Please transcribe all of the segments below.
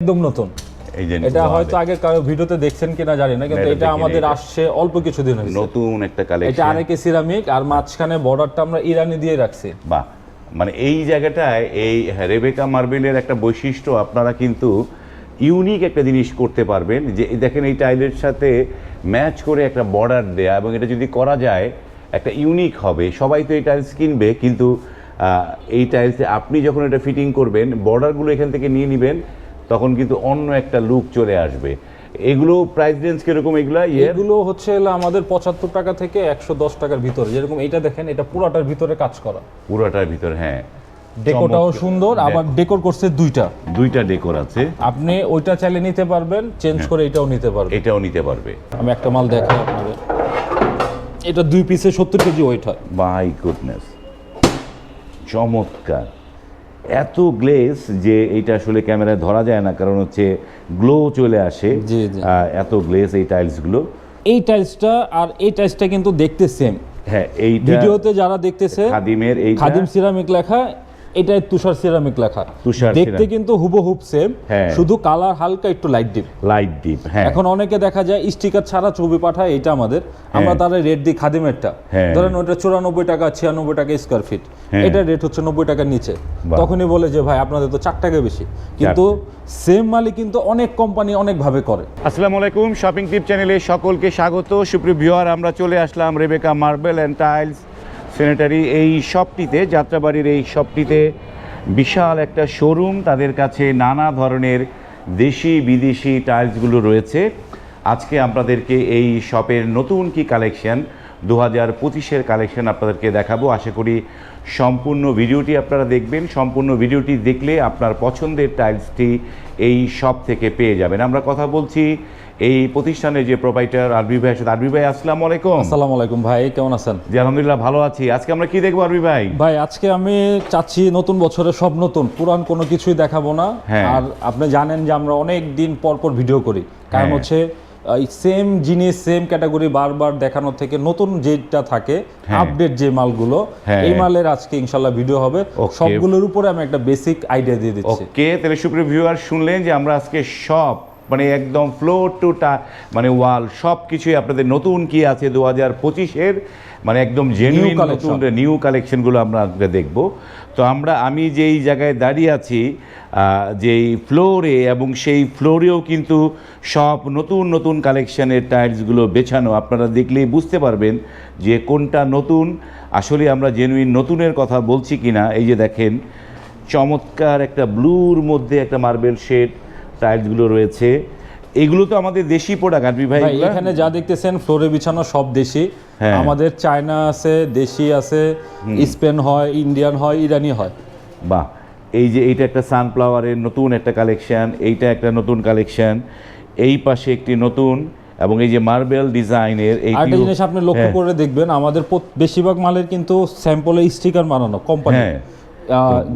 একদম নতুন। এটা হয়তো আগে কারও ভিডিওতে দেখছেন কিনা জানি না কিন্তু এটা আমাদের আসছে অল্প কিছুদিন হয়েছে। নতুন একটা এটা আরেকে সিরামিক আর মাঝখানে বর্ডারটা আমরা ইরানি দিয়ে রাখছি। বাহ। মানে এই জায়গাটায় এই রেবেকা মার্বেলের একটা বৈশিষ্ট্য আপনারা কিন্তু ইউনিক একটা জিনিস করতে পারবেন। যে দেখেন এই টাইলের সাথে ম্যাচ করে একটা বর্ডার দেয়া এবং এটা যদি করা যায় একটা ইউনিক হবে। সবাই তো এই টাইলস কিনবে কিন্তু আহ, এই টাইলসে আপনি যখন এটা ফিটিং করবেন বর্ডারগুলো এখান থেকে নিয়ে নেবেন তখন কিন্তু অন্য একটা লুক চলে আসবে। এগুলো প্রাইস রেঞ্জ কীরকম এগুলা? এগুলো হচ্ছে আমাদের পঁচাত্তর টাকা থেকে একশো দশ টাকার ভিতরে। যেরকম এইটা দেখেন এটা পুরাটার ভিতরে কাজ করা। পুরোটার ভিতরে হ্যাঁ। ডেকোটাও সুন্দর আবার ডেকোর করছে দুইটা। দুইটা ডেকোর আছে। আপনি ওইটা চাইলে নিতে পারবেন চেঞ্জ করে এটাও নিতে পারবেন। এটাও নিতে পারবে। আমি একটা মাল দেখাই আপনাদের। এটা দুই পিসে সত্তর কেজি ওয়েট হয়। মাই গুডনেস চমৎকার। এত গ্লেজ যে এটা আসলে ক্যামেরায় ধরা যায় না কারণ হচ্ছে গ্লো চলে আসে। এত গ্লেজ এই টাইলসগুলো। এই টাইলসটা আর এই টাইলসটা কিন্তু দেখতে সেম হ্যাঁ এই ভিডিওতে যারা দেখতেছে খাদিমের এই খাদিম সিরামিক লেখা এটাই তুষার সিরামিক লেখা। তুষার দেখতে। কিন্তু হুবহুব সেম হ্যাঁ। শুধু কালার হালকা একটু লাইট ডিপ লাইট ডিপ হ্যাঁ। এখন অনেকে দেখা যায় স্টিকার ছাড়া ছবি পাঠায় এটা আমাদের। আমরা তারা রেট দিই খাদিমেরটা। হ্যাঁ। ধরেন ওটা চুরানব্বই টাকা ছিয়ানব্বই টাকা স্কোয়ার ফিট হ্যাঁ। এটা রেট হচ্ছে নব্বই টাকার নিচে। তখনই বলে যে ভাই আপনাদের তো চার টাকা বেশি। কিন্তু সেম মালই কিন্তু অনেক কোম্পানি অনেকভাবে করে। আসসালামু আলাইকুম শপিং টিপ চ্যানেলে সকলকে স্বাগত। সুপ্রিয় ভিউয়ার আমরা চলে আসলাম Rebecca marble and tiles sanitary এই শপটিতে, যাত্রাবাড়ির এই শপটিতে বিশাল একটা শোরুম, তাদের কাছে নানা ধরনের দেশি, বিদেশি টাইলসগুলো রয়েছে। আজকে আপনাদেরকে এই শপের নতুন কি কালেকশন দু হাজার পঁচিশের কালেকশন আপনাদেরকে দেখাবো। আশা করি সম্পূর্ণ ভিডিওটি আপনারা দেখবেন। সম্পূর্ণ ভিডিওটি দেখলে আপনার পছন্দের টাইলসটি এই শপ থেকে পেয়ে যাবেন। আমরা কথা বলছি এই প্রতিষ্ঠানের যে প্রোভাইডার আরবি ভাই সাথে আরবি ভাই আসসালামু আলাইকুম আসসালামু আলাইকুম ভাই কেমন আছেন জি আলহামদুলিল্লাহ ভালো আছি আজকে আমরা কি দেখব আরবি ভাই ভাই আজকে আমি চাচ্ছি নতুন বছরে সব নতুন পুরান কোনো কিছুই দেখাবো না হ্যাঁ। আর আপনি জানেন যে আমরা অনেক দিন পর পর ভিডিও করি কারণ হ্যাঁ। হচ্ছে সেম জিনিস সেম ক্যাটাগরি বারবার দেখানোর থেকে নতুন যেটা থাকে হ্যাঁ। আপডেট যে মালগুলো হ্যাঁ। এই মালের আজকে ইনশাল্লাহ ভিডিও হবে. সবগুলোর উপরে আমি একটা বেসিক আইডিয়া দিয়ে দিচ্ছি ওকে তাহলে সুপ্রিয় ভিউয়ার শুনলেন যে আমরা আজকে সব মানে একদম ফ্লোর টু টা মানে ওয়াল সব কিছুই আপনাদের নতুন কি আছে দু হাজার পঁচিশের মানে একদম জেনুইন. নতুন নিউ কালেকশনগুলো আমরা আজকে দেখব তো আমরা আমি যেই জায়গায় দাঁড়িয়ে আছি যেই ফ্লোরে এবং সেই ফ্লোরেও কিন্তু সব নতুন নতুন কালেকশনের টাইলসগুলো বেছানো আপনারা দেখলেই বুঝতে পারবেন যে কোনটা নতুন আসলে আমরা জেনুইন নতুনের কথা বলছি কিনা এই যে দেখেন চমৎকার একটা ব্লুর মধ্যে একটা মার্বেল শেড টাইলসগুলো রয়েছে। এগুলো তো আমাদের দেশি প্রোডাক্ট আরবি ভাই এখানে যা দেখতেছেন ফ্লোরে বিছানো সব দেশি। হ্যাঁ। আমাদের চায়না আছে দেশি আছে স্পেন হয় ইন্ডিয়ান হয় ইরানি হয়। বাহ। এই যে এইটা একটা সানফ্লাওয়ারের নতুন একটা কালেকশন এইটা একটা নতুন কালেকশন এই পাশে একটি নতুন এবং এই যে মার্বেল ডিজাইনের এই আরেকটা জিনিস আপনি লক্ষ্য করে দেখবেন আমাদের বেশিরভাগ মালের কিন্তু স্যাম্পলে স্টিকার বানানো কোম্পানি হ্যাঁ।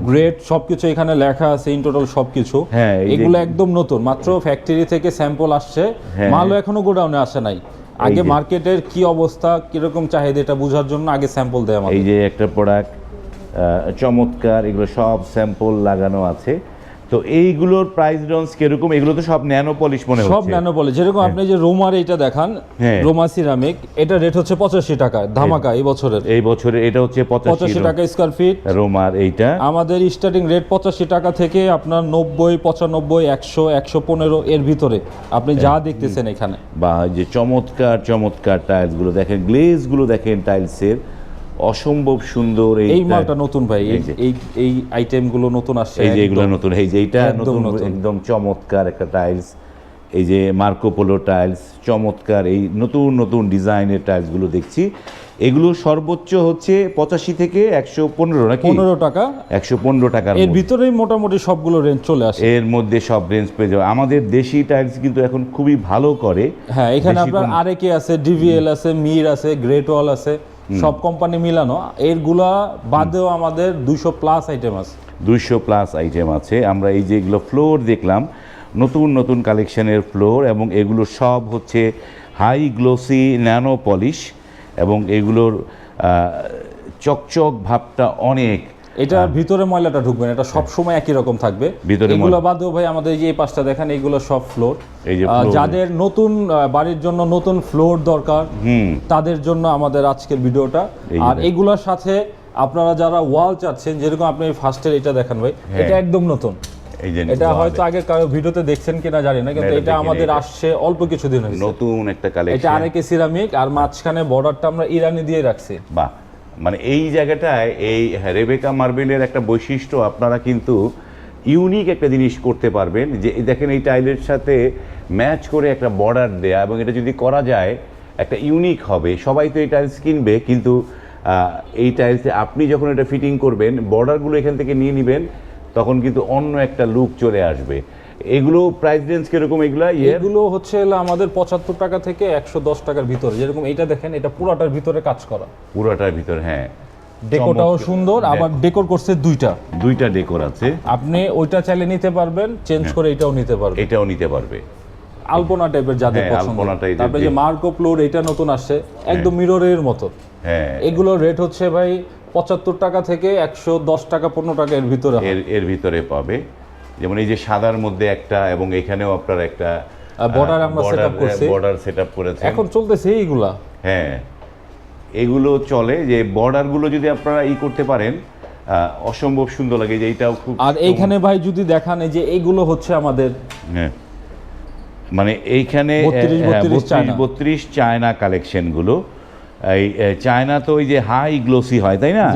গ্রেড সবকিছু এখানে লেখা আছে ইন টোটাল সবকিছু। হ্যাঁ, এগুলো একদম নতুন মাত্র ফ্যাক্টরি থেকে স্যাম্পল আসছে। হ্যাঁ। মালও এখনও গোডাউনে আসে নাই। আগে মার্কেটের কি অবস্থা কীরকম চাহিদা এটা বোঝার জন্য আগে স্যাম্পল দেয় আমাদের। এই যে একটা প্রোডাক্ট চমৎকার এগুলো সব স্যাম্পল লাগানো আছে। তো এইগুলোর প্রাইস রেঞ্জ কীরকম? এগুলো তো সব ন্যানো পলিশ মনে সব ন্যানো বলে যেরকম আপনি যে রোমার এটা দেখান হ্যাঁ। রোমা সিরামিক এটা রেট হচ্ছে পঁচাশি টাকা ধামাকা এই বছরের। এই বছরে এটা হচ্ছে পঁচাশি টাকা স্কোয়ার ফিট রোমার এইটা। আমাদের স্টার্টিং রেট পঁচাশি টাকা থেকে আপনার নব্বই পঁচানব্বই একশো একশো পনেরো এর ভিতরে। আপনি যা দেখতেছেন এখানে। বা এই যে চমৎকার চমৎকার টাইলসগুলো দেখেন গ্লেজগুলো দেখেন টাইলসের অসম্ভব সুন্দর এই মালটা নতুন ভাই এই এই আইটেমগুলো নতুন আসছে এই যে এগুলো নতুন এই যে একদম নতুন। একদম চমৎকার একটা টাইলস এই যে মার্কোপোলো টাইলস চমৎকার এই নতুন নতুন ডিজাইনের টাইলসগুলো দেখছি। এগুলো সর্বোচ্চ হচ্ছে পঁচাশি থেকে একশো পনেরো নাকি? পনেরো টাকা। একশো পনেরো টাকার এর। ভিতরেই মোটামুটি সবগুলো রেঞ্জ চলে আসে। এর মধ্যে সব রেঞ্জ পেয়ে যাবে। আমাদের দেশি টাইলস কিন্তু এখন খুবই ভালো করে। হ্যাঁ এখানে আপনার আরেকে আছে ডিভিএল আছে মির আছে গ্রেট ওয়াল আছে। সব কোম্পানি মিলানো। এরগুলা বাদেও আমাদের দুইশো প্লাস আইটেম আছে। দুইশো প্লাস আইটেম আছে। আমরা এই যেগুলো ফ্লোর দেখলাম নতুন নতুন কালেকশনের ফ্লোর এবং এগুলো সব হচ্ছে হাই গ্লোসি ন্যানো পলিশ এবং এগুলোর চকচক ভাবটা অনেক এটা ভিতরে ময়লাটা ঢুকবে না এটা সব সময় একই রকম থাকবে। এগুলো বাদেও ভাই আমাদের এই যে পাশটা দেখেন এগুলো সব ফ্লোর। যাদের নতুন বাড়ির জন্য নতুন ফ্লোর দরকার তাদের জন্য আমাদের আজকের ভিডিওটা। আর এগুলোর সাথে আপনারা যারা ওয়াল চাচ্ছেন যেরকম আপনি ফার্স্টের এটা দেখেন ভাই হ্যাঁ। এটা একদম নতুন। এটা হয়তো আগে কারও ভিডিওতে দেখছেন কিনা জানি না কিন্তু এটা এটা আমাদের আসছে অল্প কিছুদিন হয়েছে। নতুন একটা এটা কালেকশন আরেকে সিরামিক আর মাঝখানে বর্ডারটা আমরা ইরানি দিয়ে রাখছি। বাহ মানে এই জায়গাটায় এই রেবেকা মার্বেলের একটা বৈশিষ্ট্য, আপনারা কিন্তু ইউনিক একটা জিনিস করতে পারবেন যে দেখেন এই টাইলের সাথে ম্যাচ করে একটা বর্ডার দেয়া এবং এটা যদি করা যায়, একটা ইউনিক হবে। সবাই তো এই টাইলস কিনবে, কিন্তু এই টাইলসে আপনি যখন এটা ফিটিং করবেন বর্ডারগুলো এখান থেকে নিয়ে নেবেন, তখন কিন্তু অন্য একটা লুক চলে আসবে। এগুলো প্রাইস রেঞ্জ কীরকম এগুলা? এগুলো হচ্ছে আমাদের পঁচাত্তর টাকা থেকে একশো দশ টাকার ভিতরে। যেরকম এইটা দেখেন এটা পুরাটার ভিতরে কাজ করা। পুরোটার ভিতর হ্যাঁ। ডেকোটাও সুন্দর আবার ডেকোর করছে দুইটা। দুইটা ডেকোর আছে। আপনি ওইটা চাইলে নিতে পারবেন চেঞ্জ হ্যাঁ। করে এটাও নিতে পারবেন। এটাও নিতে পারবে। আলপনা টাইপের যাদের হ্যাঁ, পছন্দ। আলপনা type-এর তারপরে যে যে- মার্কো ফ্লোর এটা নতুন আসছে। একদম মিররের মতো। হ্যাঁ। এগুলোর রেট হচ্ছে ভাই পঁচাত্তর টাকা থেকে একশো দশ টাকা পনেরো টাকা এর ভিতরে হয়। এর এর ভিতরে পাবে। যেমন এই যে সাদার মধ্যে একটা এবং এখানেও আপনার একটা border আমরা setup করছি। বর্ডার সেট আপ করেছেন এখন চলতেছে এইগুলা হ্যাঁ এগুলো চলে যে বর্ডারগুলো যদি আপনারা ই করতে পারেন আহ, অসম্ভব সুন্দর লাগে যে এইটাও খুব আর এইখানে ভাই যদি দেখান এই যে এইগুলো হচ্ছে আমাদের হ্যাঁ মানে এইখানে 32, 32 চায়না। বত্রিশ চায়না কালেকশনগুলো এই চায়না তো ওই যে হাই গ্লোসি হয় তাই না?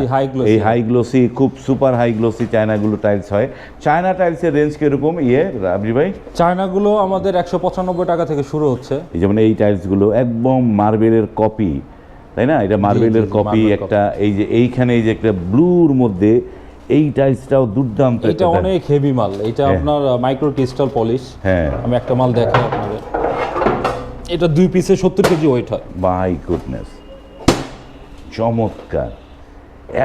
এই হাই গ্লোসি খুব সুপার হাই গ্লোসি চায়নাগুলো টাইলস হয়। চায়না টাইলসের রেঞ্জ কীরকম? ইয়ে রাবরি ভাই? চায়নাগুলো আমাদের একশো পঁচানব্বই টাকা থেকে শুরু হচ্ছে। এই যেমন এই টাইলসগুলো একদম মার্বেলের কপি তাই না? এটা মার্বেলের কপি একটা এই যে এইখানে এই যে একটা ব্লুর মধ্যে এই টাইলসটাও দুর্দান্ত এটা অনেক হেভি মাল। এটা আপনার মাইক্রো ক্রিস্টাল পলিশ হ্যাঁ। আমি একটা মাল দেখাই আপনাদের। এটা দুই পিসে সত্তর কেজি ওয়েট হয়। বাই গুডনেস চমৎকার।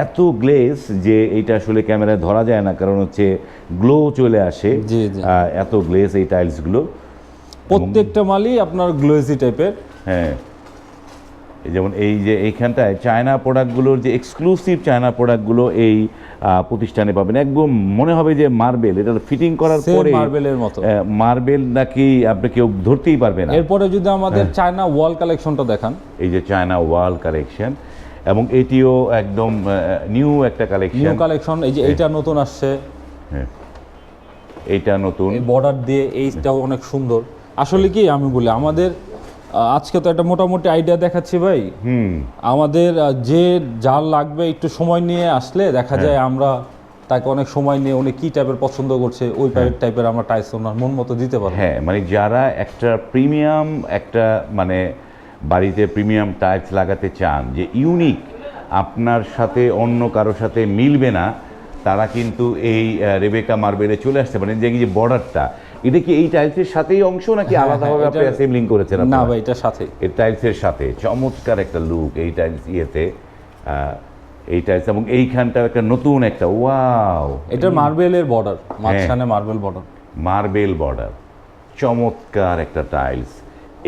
এত গ্লেস যে এটা আসলে ক্যামেরায় ধরা যায় না কারণ হচ্ছে গ্লো চলে আসে। এত গ্লেস এই টাইলসগুলো। প্রত্যেকটা মালই আপনার গ্লোজি টাইপের। হ্যাঁ। যেমন এই যে এইখানটায় চায়না প্রোডাক্টগুলোর যে এক্সক্লুসিভ চায়না প্রোডাক্টগুলো এই প্রতিষ্ঠানে পাবেন। একদম মনে হবে যে মার্বেল এটা ফিটিং করার পরে মার্বেলের মতো। মার্বেল নাকি আপনি কেউ ধরতেই পারবেন এরপরে যদি আমাদের হ্যাঁ। চায়না ওয়াল কালেকশনটা দেখান। এই যে চায়না ওয়াল কালেকশন এবং এটিও একদম নিউ একটা কালেকশন নিউ কালেকশন এই যে এইটা নতুন আসছে। হ্যাঁ। এইটা নতুন। এই বর্ডার দিয়ে এইটাও অনেক সুন্দর। আসলে কি আমি বলি আমাদের আজকে তো একটা মোটামুটি আইডিয়া দেখাচ্ছি ভাই। হুম। আমাদের যে যার লাগবে একটু সময় নিয়ে আসলে দেখা হ্যাঁ। যায় আমরা তাকে অনেক সময় নিয়ে উনি কি টাইপের পছন্দ করছে ওই টাইপের আমরা টাইস ওনার মন মতো দিতে পারব। হ্যাঁ মানে যারা একটা প্রিমিয়াম একটা মানে বাড়িতে প্রিমিয়াম টাইলস লাগাতে চান যে ইউনিক আপনার সাথে অন্য কারোর সাথে মিলবে না তারা কিন্তু এই রেবেকা মার্বেলে চলে আসতে পারেন। যে যে বর্ডারটা এটা কি এই টাইলসের সাথেই অংশ নাকি হ্যাঁ, আলাদাভাবে হ্যাঁ, আপনি অ্যাসেম্বলিং করেছেন না ভাই এটা সাথে। এই টাইলসের সাথে চমৎকার একটা লুক এই টাইলস ইয়েতে এই টাইলস এবং এইখানটা একটা নতুন একটা ওয়াও। এটা মার্বেলের বর্ডার মাঝখানে মার্বেল বর্ডার মার্বেল বর্ডার চমৎকার একটা টাইলস।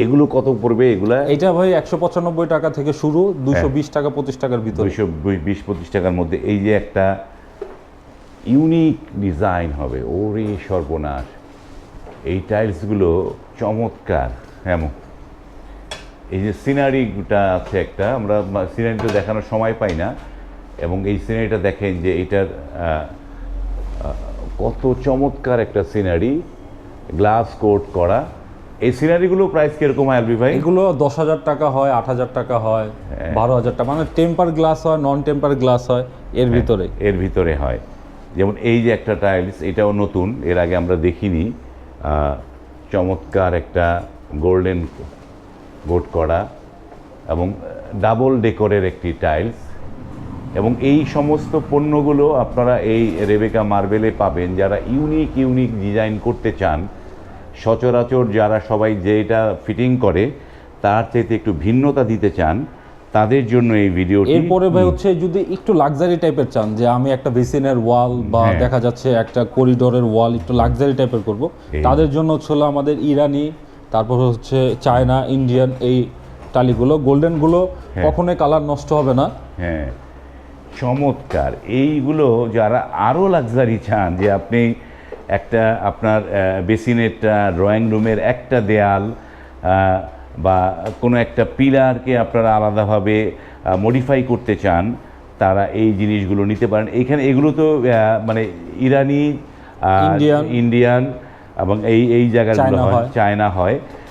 এগুলো কত পড়বে এগুলা? এটা ভাই একশো পঁচানব্বই টাকা থেকে শুরু দুশো বিশ টাকা পঁচিশ টাকার ভিতরে। দুইশো বিশ পঁচিশ টাকার মধ্যে। এই যে একটা ইউনিক ডিজাইন হবে ওরে সর্বনাশ। এই টাইলসগুলো চমৎকার এমন এই যে সিনারিটা আছে একটা আমরা সিনারিটা দেখানোর সময় পাই না। এবং এই সিনারিটা দেখেন যে এটার কত চমৎকার একটা সিনারি গ্লাস কোট করা। এই সিনারিগুলো প্রাইস কীরকম হয় আলবি ভাই? এগুলো দশ হাজার টাকা হয় আট হাজার টাকা হয় হ্যাঁ। বারো হাজার টাকা। মানে টেম্পার গ্লাস হয় নন টেম্পার গ্লাস হয় এর ভিতরে। এর ভিতরে হয়। যেমন এই যে একটা টাইলস এটাও নতুন এর আগে আমরা দেখিনি। চমৎকার একটা গোল্ডেন গোট করা এবং ডাবল ডেকোরের একটি টাইলস এবং এই সমস্ত পণ্যগুলো আপনারা এই রেবেকা মার্বেলে পাবেন। যারা ইউনিক ইউনিক ডিজাইন করতে চান সচরাচর যারা সবাই যেটা ফিটিং করে তার চাইতে একটু ভিন্নতা দিতে চান তাদের জন্য এই ভিডিও এরপরে ভাই হচ্ছে যদি একটু লাক্সারি টাইপের চান যে আমি একটা বেসিনের ওয়াল বা হ্যাঁ। দেখা যাচ্ছে একটা করিডোরের ওয়াল একটু লাক্সারি টাইপের করব তাদের জন্য হচ্ছে আমাদের ইরানি তারপর হচ্ছে চায়না ইন্ডিয়ান এই টালিগুলো গোল্ডেনগুলো কখনোই কালার নষ্ট হবে না। হ্যাঁ চমৎকার। এইগুলো যারা আরও লাক্সারি চান যে আপনি একটা আপনার বেসিনেরটা ড্রয়িং রুমের একটা দেয়াল বা কোনো একটা পিলারকে আপনারা আলাদাভাবে মডিফাই করতে চান তারা এই জিনিসগুলো নিতে পারেন এখানে এগুলো তো মানে ইরানি ইন্ডিয়ান। এবং এই এই জায়গাগুলো চায়না হয়। চায়না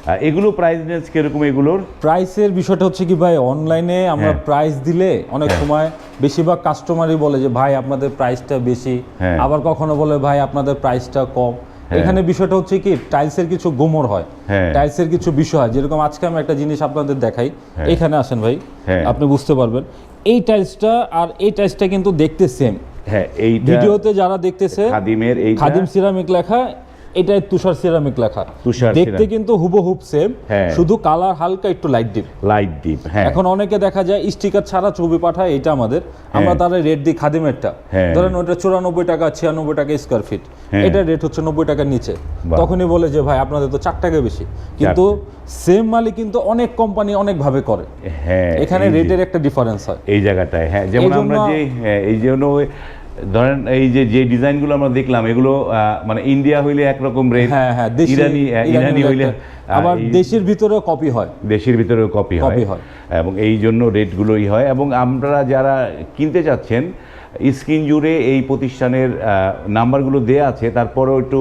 এগুলো প্রাইস রেঞ্জ কীরকম এগুলোর? প্রাইসের বিষয়টা হচ্ছে কি ভাই অনলাইনে আমরা হ্যাঁ। প্রাইস দিলে অনেক সময় বেশিরভাগ কাস্টমারই বলে যে ভাই আপনাদের প্রাইসটা বেশি। হ্যাঁ। আবার কখনো বলে ভাই আপনাদের প্রাইসটা কম। এখানে বিষয়টা হচ্ছে কি টাইলসের কিছু গোমর হয়। হ্যাঁ। টাইলসের কিছু বিষয় হয়। যেরকম আজকে আমি একটা জিনিস আপনাদের দেখাই। হ্যাঁ। এখানে আসেন ভাই হ্যাঁ। আপনি বুঝতে পারবেন। এই টাইলসটা আর এই টাইলসটা কিন্তু দেখতে সেম হ্যাঁ এইটা ভিডিওতে যারা দেখতেছে খাদিমের এইটা। খাদিম সিরামিক লেখা এটাই তুষার সিরামিক লেখা। তুষার দেখতে। কিন্তু হুবহুব সেম হ্যাঁ। শুধু কালার হালকা একটু লাইট ডিপ লাইট ডিপ হ্যাঁ। এখন অনেকে দেখা যায় স্টিকার ছাড়া ছবি পাঠায় এটা আমাদের। আমরা তার রেট দিই খাদিমেরটা। হ্যাঁ। ধরেন ওটা চুরানব্বই টাকা ছিয়ানব্বই টাকা স্কোয়ার ফিট এটা রেট হচ্ছে নব্বই টাকার নিচে। তখনই বলে যে ভাই আপনাদের তো চার টাকা বেশি। কিন্তু সেম মালই কিন্তু অনেক কোম্পানি অনেক ভাবে করে। হ্যাঁ এখানে রেটের একটা ডিফারেন্স হয়। এই জায়গাটায় হ্যাঁ। যেমন আমরা যে হ্যাঁ, এই জন্য ধরেন এই যে যে ডিজাইনগুলো আমরা দেখলাম এগুলো মানে ইন্ডিয়া হইলে একরকম রেট হ্যাঁ হ্যাঁ ইরানি ইরানি হইলে আবার দেশের ভিতরেও কপি হয়। দেশের ভিতরেও কপি হয়। এবং এই জন্য রেটগুলোই হয়। এবং আমরা যারা কিনতে চাচ্ছেন স্ক্রিন জুড়ে এই প্রতিষ্ঠানের নাম্বারগুলো দেয়া আছে তারপরেও একটু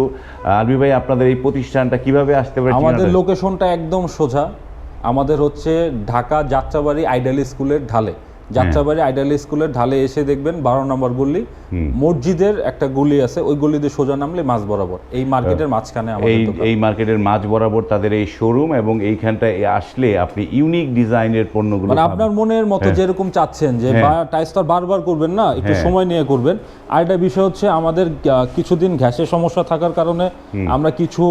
আলবি ভাই আপনাদের এই প্রতিষ্ঠানটা কীভাবে আসতে পারে আমাদের লোকেশনটা একদম সোজা। আমাদের হচ্ছে ঢাকা যাত্রাবাড়ি আইডাল স্কুলের ঢালে। যাত্রাবাড়ি আইডাল স্কুলের ঢালে এসে দেখবেন বারো নম্বর গল্লি মসজিদের একটা গলি আছে ওই গলিতে সোজা নামলে মাছ বরাবর। এই মার্কেটের মাঝখানে এই এই মার্কেটের মাঝ বরাবর তাদের এই শোরুম এবং এইখানটায় আসলে আপনি ইউনিক ডিজাইনের পণ্যগুলো মানে আপনার মনের মতো যেরকম চাচ্ছেন যে হ্যাঁ। টাইসটা বারবার করবেন না একটু হ্যাঁ। সময় নিয়ে করবেন। আর একটা বিষয় হচ্ছে আমাদের কিছুদিন গ্যাসের সমস্যা থাকার কারণে আমরা কিছু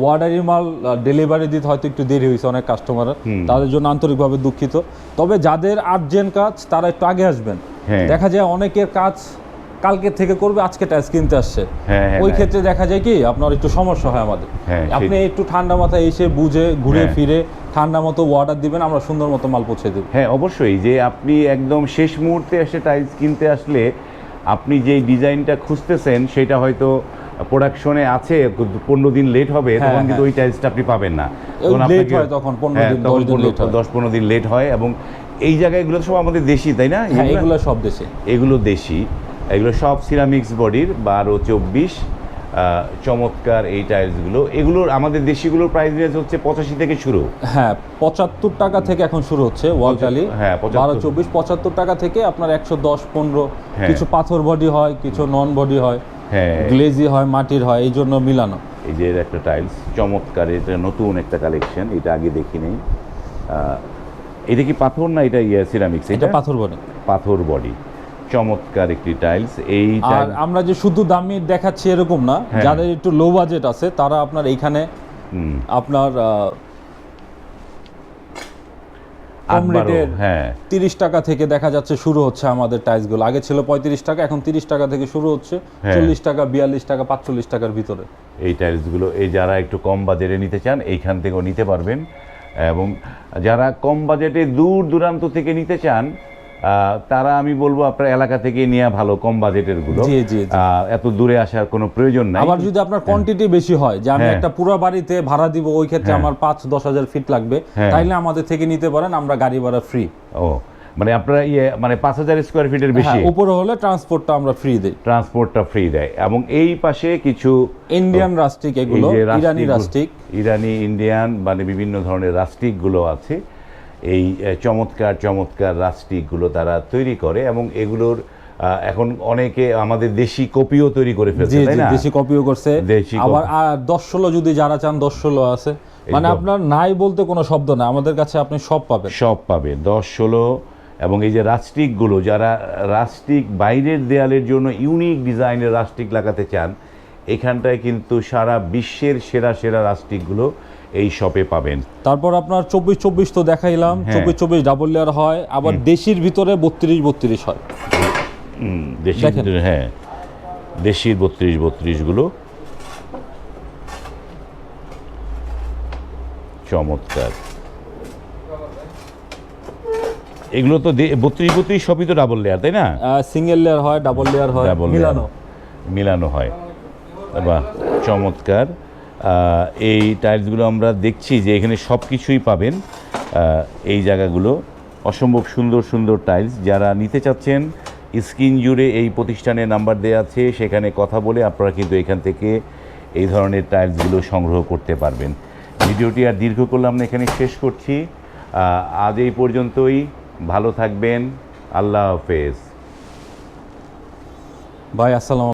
ওয়ার্ডারি মাল ডেলিভারি দিতে হয়তো একটু দেরি হয়েছে অনেক কাস্টমার তাদের জন্য আন্তরিকভাবে দুঃখিত। তবে যাদের আর্জেন্ট কাজ তারা একটু আগে আসবেন হ্যাঁ। দেখা যায় অনেকের কাজ কালকে থেকে করবে আজকে টাইস কিনতে আসছে হ্যাঁ, হ্যাঁ, ওই। ক্ষেত্রে দেখা যায় কি আপনার একটু সমস্যা হয় আমাদের আপনি একটু ঠান্ডা মাথায় এসে বুঝে ঘুরে। ফিরে ঠান্ডা মতো অর্ডার দিবেন আমরা সুন্দর মতো মাল পৌঁছে দেব হ্যাঁ অবশ্যই যে আপনি একদম শেষ মুহূর্তে এসে টাইলস কিনতে আসলে আপনি যেই ডিজাইনটা খুঁজতেছেন সেটা হয়তো প্রোডাকশনে আছে পনেরো দিন লেট হবে হ্যাঁ, তখন কিন্তু হ্যাঁ। ওই টাইলসটা আপনি পাবেন না। ওই তখন late আপনাকে- তখন, 15 হ্যাঁ, দিন, তখন 10 দিন পনেরো- late। দশ পনেরো দিন লেট হয় এবং এই জায়গাগুলো সব আমাদের দেশি তাই না? এগুলো সব দেশে। এগুলো দেশি। এগুলো সব সিরামিক্স বডির বারো চব্বিশ চমৎকার এই টাইলসগুলো এগুলোর আমাদের দেশিগুলোর প্রাইস রেঞ্জ হচ্ছে পঁচাশি থেকে শুরু। হ্যাঁ পঁচাত্তর টাকা থেকে এখন শুরু হচ্ছে ওয়ালটালি। হ্যাঁ, বারো চব্বিশ পঁচাত্তর টাকা থেকে আপনার একশো দশ পনেরো। কিছু পাথর বডি হয় কিছু নন বডি হয়। হ্যাঁ। গ্লেজি হয় মাটির হয় এই জন্য মিলানো। এই যে এর একটা টাইলস চমৎকার এটা নতুন একটা কালেকশন এটা আগে দেখি নেই এটা কি পাথর না এটা ইয়ে সিরামিক্স এটা পাথর বডি পাথর বডি চমৎকার একটি টাইলস এই আর আমরা যে শুধু দামি দেখাচ্ছি এরকম না হ্যাঁ। যাদের একটু লো বাজেট আছে তারা আপনার এইখানে আপনার আহ, কম আট বারো, রেটের হ্যাঁ। তিরিশ টাকা থেকে দেখা যাচ্ছে শুরু হচ্ছে আমাদের টাইলসগুলো আগে ছিল পঁয়ত্রিশ টাকা এখন তিরিশ টাকা থেকে শুরু হচ্ছে। হ্যাঁ। চল্লিশ টাকা বিয়াল্লিশ টাকা পাঁচচল্লিশ টাকার ভিতরে। এই টাইলসগুলো এই যারা একটু কম বাজেটে নিতে চান এইখান থেকেও নিতে পারবেন। এবং যারা কম বাজেটে দূর দূরান্ত থেকে নিতে চান তারা আমি বলব আপনার এলাকা থেকে নেওয়া ভালো কম বাজেটেরগুলো। এত দূরে আসার কোনো প্রয়োজন নাই। আবার যদি আপনার কোয়ান্টিটি বেশি হয় যে আমি হ্যাঁ। একটা পুরো বাড়িতে ভাড়া দিব ওই ক্ষেত্রে আমার পাঁচ দশ হাজার ফিট লাগবে হ্যাঁ। তাইলে আমাদের থেকে নিতে পারেন আমরা গাড়ি ভাড়া ফ্রি ও মানে আপনারা ইয়ে মানে পাঁচ হাজার স্কোয়ার ফিটের বেশি। উপরে হলে ট্রান্সপোর্টটা আমরা ফ্রি দিই। ট্রান্সপোর্টটা ফ্রি দেয়। এবং এই পাশে কিছু ইন্ডিয়ান রাস্টিক এগুলো ইরানি রাস্টিক ইরানি ইন্ডিয়ান মানে বিভিন্ন ধরনের রাস্টিকগুলো আছে। এই চমৎকার চমৎকার রাস্টিকগুলো তারা তৈরি করে এবং এগুলোর এখন অনেকে আমাদের দেশি কপিও তৈরি করে ফেলছে তাই না? দেশি কপিও করছে। আবার দশ ষোলো যদি যারা চান দশ ষোলো আছে মানে আপনার নাই বলতে কোনো শব্দ না আমাদের কাছে আপনি সব পাবেন। সব পাবে দশ ষোলো এবং এই যে রাস্টিকগুলো যারা রাস্টিক বাইরের দেয়ালের জন্য ইউনিক ডিজাইনের রাস্টিক লাগাতে চান এখানটায় কিন্তু সারা বিশ্বের সেরা সেরা রাস্টিকগুলো এই শপে পাবেন। তারপর আপনার চব্বিশ চব্বিশ তো দেখাইলাম হ্যাঁ। চব্বিশ চব্বিশ ডাবল লেয়ার হয় আবার দেশির ভিতরে বত্রিশ বত্রিশ হয়। দেশির ভিতরে, হ্যাঁ। দেশির বত্রিশ বত্রিশগুলো চমৎকার। এগুলো তো বত্রিশ বত্রিশ সবই তো ডাবল লেয়ার তাই না? সিঙ্গেল লেয়ার হয় ডাবল লেয়ার হয় মিলানো। মিলানো হয়। বাহ চমৎকার। এই টাইলসগুলো আমরা দেখছি যে এখানে সব কিছুই পাবেন এই জায়গাগুলো অসম্ভব সুন্দর সুন্দর টাইলস যারা নিতে চাচ্ছেন, স্ক্রিন জুড়ে এই প্রতিষ্ঠানের নাম্বার দেওয়া আছে, সেখানে কথা বলে আপনারা কিন্তু এখান থেকে এই ধরনের টাইলসগুলো সংগ্রহ করতে পারবেন। ভিডিওটি আর দীর্ঘ করলাম না, এখানে শেষ করছি। আজ এই পর্যন্তই। ভালো থাকবেন। আল্লাহ হাফেজ। ভাই, আসসালাম